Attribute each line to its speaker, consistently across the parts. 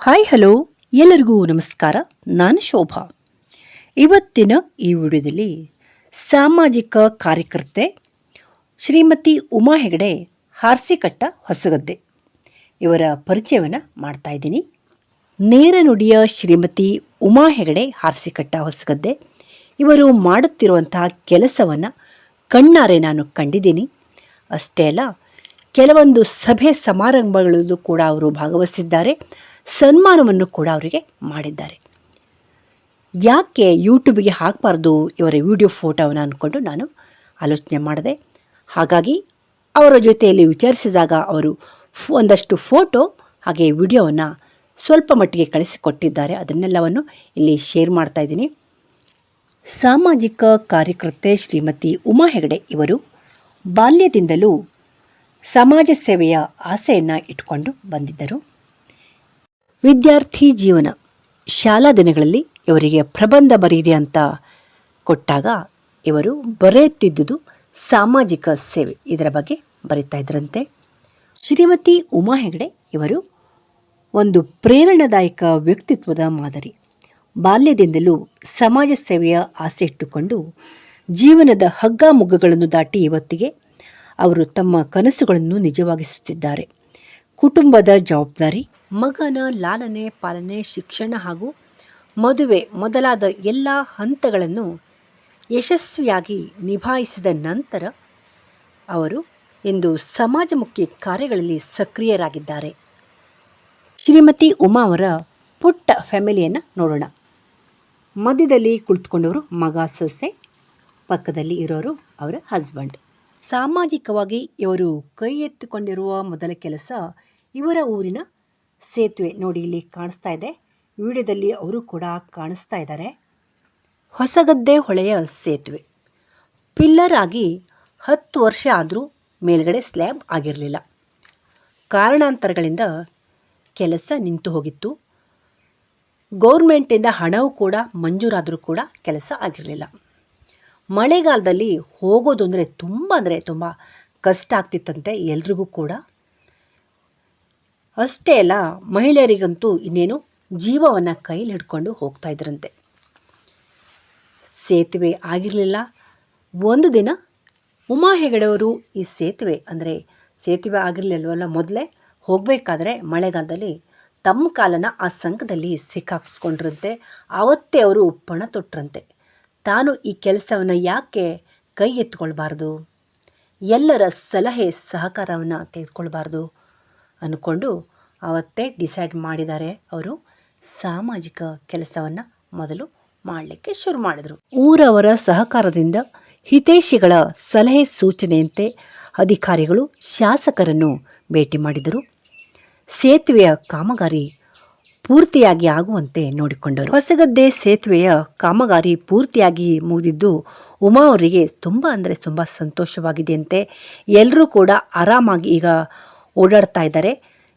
Speaker 1: Hi, hello. ಎಲ್ಲರಿಗೂ ನಮಸ್ಕಾರ. ನಾನು ಶೋಭಾ. ಇವತ್ತಿನ ಈ ವಿಡಿಯೋದಲ್ಲಿ ಸಾಮಾಜಿಕ ಕಾರ್ಯಕರ್ತೆ ಶ್ರೀಮತಿ ಉಮಾ ಹೆಗಡೆ ಹಾರ್ಸಿಕಟ್ಟ ಹೊಸಗದ್ದೆ. ಇವರ ಪರಿಚಯವನ್ನು ಮಾಡ್ತಾ ಇದ್ದೀನಿ. ನೇರ ನುಡಿಯ ಶ್ರೀಮತಿ ಉಮಾ ಹೆಗಡೆ ಹಾರ್ಸಿಕಟ್ಟ ಹೊಸಗದ್ದೆ. ಇವರು ಮಾಡುತ್ತಿರುವಂತಹ ಕೆಲಸವನ್ನು ಕಣ್ಣಾರೆ ನಾನು ಕಂಡಿದ್ದೀನಿ. ಅಷ್ಟೇ ಅಲ್ಲ, ಕೆಲವೊಂದು ಸಭೆ ಸಮಾರಂಭಗಳಲ್ಲೂ ಕೂಡ ಅವರು ಭಾಗವಹಿಸಿದ್ದಾರೆ. ಸನ್ಮಾನವನ್ನು ಕೂಡ ಅವರಿಗೆ ಮಾಡಿದ್ದಾರೆ. ಯಾಕೆ ಯೂಟ್ಯೂಬಿಗೆ ಹಾಕಬಾರ್ದು ಇವರ ವಿಡಿಯೋ ಫೋಟೋವನ್ನು ಅಂದ್ಕೊಂಡು ನಾನು ಆಲೋಚನೆ ಮಾಡಿದೆ. ಹಾಗಾಗಿ ಅವರ ಜೊತೆಯಲ್ಲಿ ವಿಚಾರಿಸಿದಾಗ ಅವರು ಒಂದಷ್ಟು ಫೋಟೋ ಹಾಗೆ ವಿಡಿಯೋವನ್ನು ಸ್ವಲ್ಪ ಮಟ್ಟಿಗೆ ಕಳಿಸಿಕೊಟ್ಟಿದ್ದಾರೆ. ಅದನ್ನೆಲ್ಲವನ್ನು ಇಲ್ಲಿ ಶೇರ್ ಮಾಡ್ತಾ ಇದ್ದೀನಿ. ಸಾಮಾಜಿಕ ಕಾರ್ಯಕರ್ತೆ ಶ್ರೀಮತಿ ಉಮಾ ಹೆಗಡೆ ಇವರು ಬಾಲ್ಯದಿಂದಲೂ ಸಮಾಜ ಸೇವೆಯ ಆಸೆಯನ್ನು ಇಟ್ಕೊಂಡು ಬಂದಿದ್ದರು. ವಿದ್ಯಾರ್ಥಿ ಜೀವನ. ಶಾಲಾ ದಿನಗಳಲ್ಲಿ ಇವರಿಗೆ ಪ್ರಬಂಧ ಬರೀರಿ ಅಂತ ಕೊಟ್ಟಾಗ ಇವರು ಬರೆಯುತ್ತಿದ್ದುದು ಸಾಮಾಜಿಕ ಸೇವೆ. ಇದರ ಬಗ್ಗೆ ಬರೀತಾ ಇದ್ರಂತೆ ಶ್ರೀಮತಿ ಉಮಾ ಹೆಗಡೆ ಇವರು ಒಂದು ಪ್ರೇರಣಾದಾಯಕ ವ್ಯಕ್ತಿತ್ವದ ಮಾದರಿ. ಬಾಲ್ಯದಿಂದಲೂ ಸಮಾಜ ಸೇವೆಯ ಆಸೆ ಇಟ್ಟುಕೊಂಡು ಜೀವನದ ಹಗ್ಗಾಮುಗ್ಗಗಳನ್ನು ದಾಟಿ ಇವತ್ತಿಗೆ ಅವರು ತಮ್ಮ ಕನಸುಗಳನ್ನು ನಿಜವಾಗಿಸುತ್ತಿದ್ದಾರೆ. ಕುಟುಂಬದ ಜವಾಬ್ದಾರಿ, ಮಗನ ಲಾಲನೆ, ಪಾಲನೆ, ಶಿಕ್ಷಣ ಹಾಗೂ ಮದುವೆ ಮೊದಲಾದ ಎಲ್ಲ ಹಂತಗಳನ್ನು ಯಶಸ್ವಿಯಾಗಿ ನಿಭಾಯಿಸಿದ ನಂತರ ಅವರು ಇಂದು ಸಮಾಜಮುಖಿ ಕಾರ್ಯಗಳಲ್ಲಿ ಸಕ್ರಿಯರಾಗಿದ್ದಾರೆ. ಶ್ರೀಮತಿ ಉಮಾ ಅವರ ಪುಟ್ಟ ಫ್ಯಾಮಿಲಿಯನ್ನು ನೋಡೋಣ. ಮಧ್ಯದಲ್ಲಿ ಕುಳಿತುಕೊಂಡವರು ಮಗ ಸೊಸೆ, ಪಕ್ಕದಲ್ಲಿ ಇರೋರು ಅವರ ಹಸ್ಬೆಂಡ್ ಸಾಮಾಜಿಕವಾಗಿ ಇವರು ಕೈ ಎತ್ತಿಕೊಂಡಿರುವ ಮೊದಲ ಕೆಲಸ ಇವರ ಊರಿನ ಸೇತುವೆ ನೋಡಿ ಇಲ್ಲಿ ಕಾಣಿಸ್ತಾ ಇದೆ. ವಿಡಿಯೋದಲ್ಲಿ ಅವರು ಕೂಡ ಕಾಣಿಸ್ತಾ ಇದ್ದಾರೆ. ಹೊಸಗದ್ದೆ ಹೊಳೆಯ ಸೇತುವೆ. ಪಿಲ್ಲರ್ ಆಗಿ ಹತ್ತು ವರ್ಷ ಆದರೂ ಮೇಲ್ಗಡೆ ಸ್ಲ್ಯಾಬ್ ಆಗಿರಲಿಲ್ಲ. ಕಾರಣಾಂತರಗಳಿಂದ ಕೆಲಸ ನಿಂತು ಹೋಗಿತ್ತು. ಗೌರ್ಮೆಂಟಿಂದ ಹಣವೂ ಕೂಡ ಮಂಜೂರಾದರೂ ಕೂಡ ಕೆಲಸ ಆಗಿರಲಿಲ್ಲ. ಮಳೆಗಾಲದಲ್ಲಿ ಹೋಗೋದು ಅಂದರೆ ತುಂಬ ಅಂದರೆ ತುಂಬ ಕಷ್ಟ ಆಗ್ತಿತ್ತಂತೆ ಎಲ್ರಿಗೂ ಕೂಡ. ಅಷ್ಟೇ ಅಲ್ಲ, ಮಹಿಳೆಯರಿಗಂತೂ ಇನ್ನೇನು ಜೀವವನ್ನು ಕೈಲಿ ಹಿಡ್ಕೊಂಡು ಹೋಗ್ತಾ ಇದ್ರಂತೆ. ಸೇತುವೆ ಆಗಿರಲಿಲ್ಲ. ಒಂದು ದಿನ ಉಮಾ ಹೆಗಡೆಯವರು ಈ ಸೇತುವೆ, ಅಂದರೆ ಸೇತುವೆ ಆಗಿರಲಿಲ್ವಲ್ಲ ಮೊದಲೇ, ಹೋಗಬೇಕಾದ್ರೆ ಮಳೆಗಾಲದಲ್ಲಿ ತಮ್ಮ ಕಾಲನ ಆ ಸಂಘದಲ್ಲಿ ಸಿಕ್ಕಾಕ್ಸ್ಕೊಂಡ್ರಂತೆ. ಆವತ್ತೇ ಅವರು ಪಣ ತೊಟ್ಟರಂತೆ ತಾನು ಈ ಕೆಲಸವನ್ನು ಯಾಕೆ ಕೈ ಎತ್ಕೊಳ್ಬಾರ್ದು ಎಲ್ಲರ ಸಲಹೆ, ಸಹಕಾರವನ್ನು ತೆಗೆದುಕೊಳ್ಬಾರ್ದು? ಅಂದ್ಕೊಂಡು ಅವತ್ತೇ ಡಿಸೈಡ್ ಮಾಡಿದ್ದಾರೆ ಅವರು ಸಾಮಾಜಿಕ ಕೆಲಸವನ್ನು ಮೊದಲು ಮಾಡಲಿಕ್ಕೆ ಶುರು ಮಾಡಿದರು. ಊರವರ ಸಹಕಾರದಿಂದ ಹಿತೈಷಿಗಳ ಸಲಹೆ ಸೂಚನೆಯಂತೆ ಅಧಿಕಾರಿಗಳು ಶಾಸಕರನ್ನು ಭೇಟಿ ಮಾಡಿದರು. ಸೇತುವೆಯ ಕಾಮಗಾರಿ ಪೂರ್ತಿಯಾಗಿ ಆಗುವಂತೆ ನೋಡಿಕೊಂಡರು. ಹೊಸಗದ್ದೆ ಸೇತುವೆಯ ಕಾಮಗಾರಿ ಪೂರ್ತಿಯಾಗಿ ಮುಗಿದಿದ್ದು ಉಮಾ ಅವರಿಗೆ ತುಂಬ ಅಂದರೆ ತುಂಬ ಸಂತೋಷವಾಗಿದೆಯಂತೆ. ಎಲ್ಲರೂ ಕೂಡ ಆರಾಮಾಗಿ ಈಗ ಓಡಾಡ್ತಾ ಇದ್ದಾರೆ.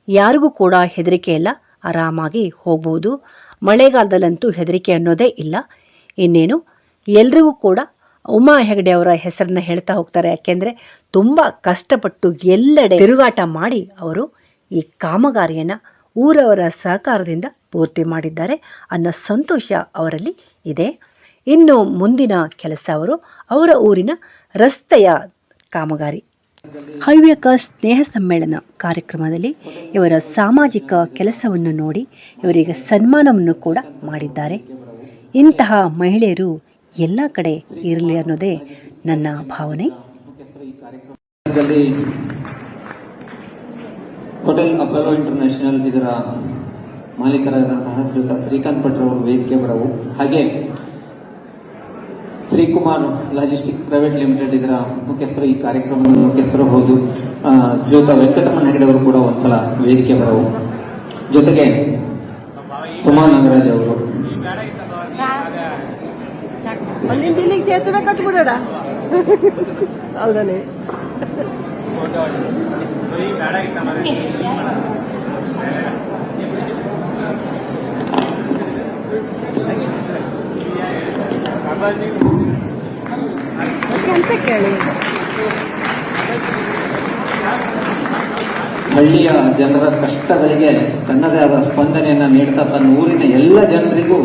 Speaker 1: ಯಾರಿಗೂ ಕೂಡ ಹೆದರಿಕೆ ಇಲ್ಲ. ಆರಾಮಾಗಿ ಹೋಗ್ಬೋದು. ಮಳೆಗಾಲದಲ್ಲಂತೂ ಹೆದರಿಕೆ ಅನ್ನೋದೇ ಇಲ್ಲ. ಇನ್ನೇನು? ಎಲ್ರಿಗೂ ಕೂಡ ಉಮಾ ಹೆಗಡೆ ಅವರ ಹೆಸರನ್ನ ಹೇಳ್ತಾ ಹೋಗ್ತಾರೆ. ಯಾಕೆಂದರೆ ತುಂಬ ಕಷ್ಟಪಟ್ಟು ಎಲ್ಲೆಡೆ ತಿರುಗಾಟ ಮಾಡಿ ಅವರು ಈ ಕಾಮಗಾರಿಯನ್ನು ಊರವರ ಸಹಕಾರದಿಂದ ಪೂರ್ತಿ ಮಾಡಿದ್ದಾರೆ ಅನ್ನೋ ಸಂತೋಷ ಅವರಲ್ಲಿ ಇದೆ. ಇನ್ನು ಮುಂದಿನ ಕೆಲಸ ಅವರು ಅವರ ಊರಿನ ರಸ್ತೆಯ ಕಾಮಗಾರಿ. ಹವ್ಯಕ ಸ್ನೇಹ ಸಮ್ಮೇಳನ ಕಾರ್ಯಕ್ರಮದಲ್ಲಿ ಇವರ ಸಾಮಾಜಿಕ ಕೆಲಸವನ್ನು ನೋಡಿ ಇವರಿಗೆ ಸನ್ಮಾನವನ್ನು ಕೂಡ ಮಾಡಿದ್ದಾರೆ. ಇಂತಹ ಮಹಿಳೆಯರು ಎಲ್ಲ ಕಡೆ ಇರಲಿ ಅನ್ನೋದೇ ನನ್ನ ಭಾವನೆ.
Speaker 2: ಹೋಟೆಲ್ ಅಪೋಲೋ ಇಂಟರ್ನ್ಯಾಷನಲ್ ಇದರ ಮಾಲೀಕರಾದಂತಹ ಶ್ರೀಕಾಂತ್ ಭಟ್ರವರು ವೇದಿಕೆ ಬರವು ಹಾಗೆ ಶ್ರೀಕುಮಾರ್ ಲಾಜಿಸ್ಟಿಕ್ ಪ್ರೈವೇಟ್ ಲಿಮಿಟೆಡ್ ಇದರ ಮುಖ್ಯಸ್ಥರು ಈ ಕಾರ್ಯಕ್ರಮದ ಮುಖ್ಯಸ್ಥರು ಹೌದು. ಶ್ರೀಯುತ ವೆಂಕಟರಮಣ ಹೆಗಡೆ ಅವರು ಕೂಡ ಒಂದ್ಸಲ ವೇದಿಕೆ ಬರವು. ಜೊತೆಗೆ ಸುಮಾ ನಾಗರಾಜ್ ಅವರು.
Speaker 3: ಹೌದಾನೆ.
Speaker 2: ಹಳ್ಳಿಯ ಜನರ ಕಷ್ಟಗಳಿಗೆ ತನ್ನದೇ ಆದ ಸ್ಪಂದನೆಯನ್ನ ನೀಡ್ತಾ ತನ್ನ ಊರಿನ ಎಲ್ಲ ಜನರಿಗೂ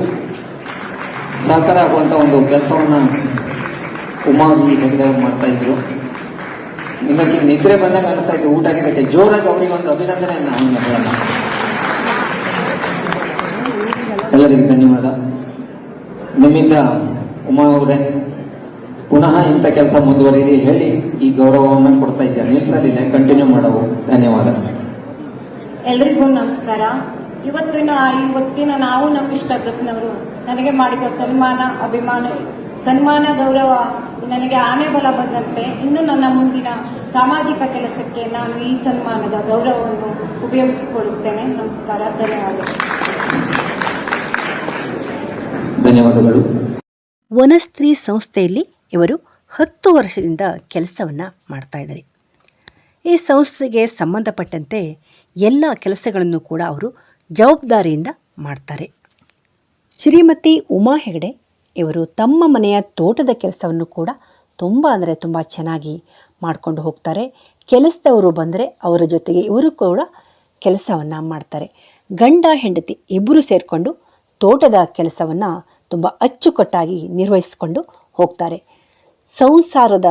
Speaker 2: ಸಹಕಾರ ಆಗುವಂತ ಒಂದು ಕೆಲಸವನ್ನ ಉಮಾಮಿ ಹೆಗಡೆ ಅವರು ಮಾಡ್ತಾ ಇದ್ರು. ನಿಮಗೆ ನಿದ್ರೆ ಬಂದಾಗ ಅನಿಸ್ತಾ ಇತ್ತು, ಊಟ ಗಿಡಕ್ಕೆ ಜೋರಾಗಿ ಅವರಿಗೆ ಒಂದು ಅಭಿನಂದನೆಯನ್ನ ಹೇಳೋಣ ಎಲ್ಲರಿಗೂ ಧನ್ಯವಾದ. ನಿಮ್ಮಿಂದ ಉಮಾ ಅವರೇ ಪುನಃ ಇಂಥ ಕೆಲಸ ಮುಂದುವರಿರಿ ಹೇಳಿ ಈ ಗೌರವವನ್ನು ಕೊಡ್ತಾ ಇದ್ದೇನೆ. ನಿಲ್ಸಲಿಲ್ಲ ಕಂಟಿನ್ಯೂ ಮಾಡವು ಧನ್ಯವಾದ.
Speaker 4: ಎಲ್ರಿಗೂ ನಮಸ್ಕಾರ. ಇವತ್ತಿನ ಇವತ್ತಿನ ನಾವು ನಮ್ಮ ಇಷ್ಟ ಗ್ರೂಪ್ನವರು ನನಗೆ ಮಾಡಿದ ಸನ್ಮಾನ ಅಭಿಮಾನ ಸನ್ಮಾನ ಗೌರವ ನನಗೆ ಆನೆ ಬಲ ಬಂದಂತೆ ಇನ್ನು ನನ್ನ ಮುಂದಿನ ಸಾಮಾಜಿಕ ಕೆಲಸಕ್ಕೆ ನಾನು ಈ ಸನ್ಮಾನದ ಗೌರವವನ್ನು ಉಪಯೋಗಿಸಿಕೊಳ್ಳುತ್ತೇನೆ. ನಮಸ್ಕಾರ ಧನ್ಯವಾದಗಳು
Speaker 2: ಧನ್ಯವಾದಗಳು.
Speaker 1: ವನಸ್ತ್ರೀ ಸಂಸ್ಥೆಯಲ್ಲಿ ಇವರು ಹತ್ತು ವರ್ಷದಿಂದ ಕೆಲಸವನ್ನು ಮಾಡ್ತಾ ಇದ್ದಾರೆ. ಈ ಸಂಸ್ಥೆಗೆ ಸಂಬಂಧಪಟ್ಟಂತೆ ಎಲ್ಲ ಕೆಲಸಗಳನ್ನು ಕೂಡ ಅವರು ಜವಾಬ್ದಾರಿಯಿಂದ ಮಾಡ್ತಾರೆ. ಶ್ರೀಮತಿ ಉಮಾ ಹೆಗಡೆ ಇವರು ತಮ್ಮ ಮನೆಯ ತೋಟದ ಕೆಲಸವನ್ನು ಕೂಡ ತುಂಬ ಅಂದರೆ ತುಂಬ ಚೆನ್ನಾಗಿ ಮಾಡಿಕೊಂಡು ಹೋಗ್ತಾರೆ. ಕೆಲಸದವರು ಬಂದರೆ ಅವರ ಜೊತೆಗೆ ಇವರು ಕೂಡ ಕೆಲಸವನ್ನು ಮಾಡ್ತಾರೆ. ಗಂಡ, ಹೆಂಡತಿ ಇಬ್ಬರು ಸೇರಿಕೊಂಡು ತೋಟದ ಕೆಲಸವನ್ನು ತುಂಬ ಅಚ್ಚುಕಟ್ಟಾಗಿ ನಿರ್ವಹಿಸಿಕೊಂಡು ಹೋಗ್ತಾರೆ. ಸಂಸಾರದ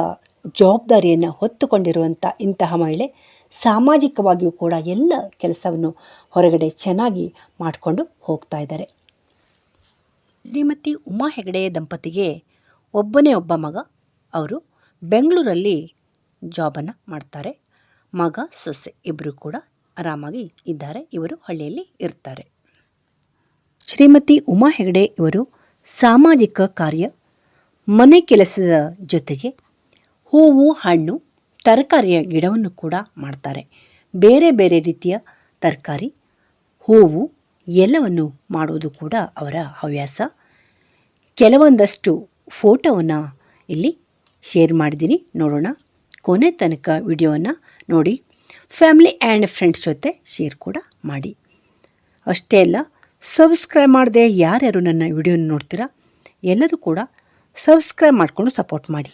Speaker 1: ಜವಾಬ್ದಾರಿಯನ್ನು ಹೊತ್ತುಕೊಂಡಿರುವಂಥ ಇಂತಹ ಮಹಿಳೆ ಸಾಮಾಜಿಕವಾಗಿಯೂ ಕೂಡ ಎಲ್ಲ ಕೆಲಸವನ್ನು ಹೊರಗಡೆ ಚೆನ್ನಾಗಿ ಮಾಡಿಕೊಂಡು ಹೋಗ್ತಾ ಇದ್ದಾರೆ. ಶ್ರೀಮತಿ ಉಮಾ ಹೆಗಡೆ ದಂಪತಿಗೆ ಒಬ್ಬನೇ ಒಬ್ಬ ಮಗ. ಅವರು ಬೆಂಗಳೂರಲ್ಲಿ ಜಾಬನ್ನು ಮಾಡ್ತಾರೆ. ಮಗ ಸೊಸೆ ಇಬ್ಬರು ಕೂಡ ಆರಾಮಾಗಿ ಇದ್ದಾರೆ. ಇವರು ಹಳ್ಳಿಯಲ್ಲಿ ಇರ್ತಾರೆ. ಶ್ರೀಮತಿ ಉಮಾ ಹೆಗಡೆ ಇವರು ಸಾಮಾಜಿಕ ಕಾರ್ಯ ಮನೆ ಕೆಲಸದ ಜೊತೆಗೆ ಹೂವು, ಹಣ್ಣು, ತರಕಾರಿಯ ಗಿಡವನ್ನು ಕೂಡ ಮಾಡ್ತಾರೆ. ಬೇರೆ ಬೇರೆ ರೀತಿಯ ತರಕಾರಿ, ಹೂವು ಎಲ್ಲವನ್ನು ಮಾಡುವುದು ಕೂಡ ಅವರ ಹವ್ಯಾಸ. ಕೆಲವೊಂದಷ್ಟು ಫೋಟೋವನ್ನು ಇಲ್ಲಿ ಶೇರ್ ಮಾಡಿದ್ದೀನಿ. ನೋಡೋಣ. ಕೊನೆ ತನಕ ವಿಡಿಯೋವನ್ನು ನೋಡಿ. ಫ್ಯಾಮಿಲಿ ಆ್ಯಂಡ್ ಫ್ರೆಂಡ್ಸ್ ಜೊತೆ ಶೇರ್ ಕೂಡ ಮಾಡಿ. ಅಷ್ಟೇ ಅಲ್ಲ, ಸಬ್ಸ್ಕ್ರೈಬ್ ಮಾಡದೆ ಯಾರ್ಯಾರು ನನ್ನ ವಿಡಿಯೋನ ನೋಡ್ತೀರಾ, ಎಲ್ಲರೂ ಕೂಡ ಸಬ್ಸ್ಕ್ರೈಬ್ ಮಾಡಿಕೊಂಡು ಸಪೋರ್ಟ್ ಮಾಡಿ.